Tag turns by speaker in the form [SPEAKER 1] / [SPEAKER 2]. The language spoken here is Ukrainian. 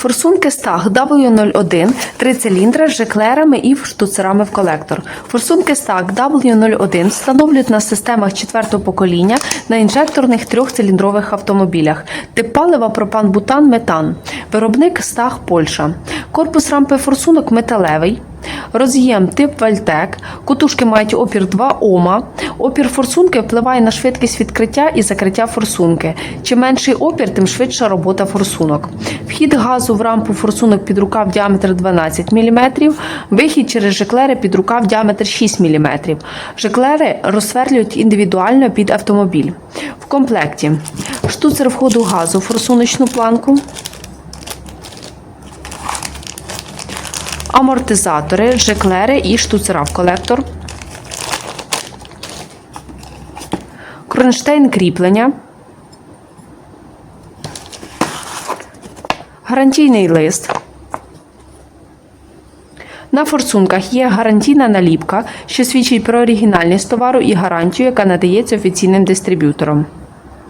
[SPEAKER 1] Форсунки стаг W01 три циліндра з жеклерами і штуцерами в колектор. Форсунки стаг W01 встановлюють на системах четвертого покоління на інжекторних трьохциліндрових автомобілях. Тип палива пропан-бутан метан. Виробник стаг Польща. Корпус рампи форсунок металевий. Роз'єм тип Вальтек. Кутушки мають опір 2 Ома. Опір форсунки впливає на швидкість відкриття і закриття форсунки. Чим менший опір, тим швидша робота форсунок. Вхід газу в рампу форсунок під рукав діаметр 12 мм, вихід через жеклери під рукав діаметр 6 мм. Жеклери розсверлюють індивідуально під автомобіль. В комплекті штуцер входу газу форсуночну планку. Амортизатори, жеклери і штуцера в колектор, кронштейн кріплення, гарантійний лист. На форсунках є гарантійна наліпка, що свідчить про оригінальність товару і гарантію, яка надається офіційним дистриб'ютором.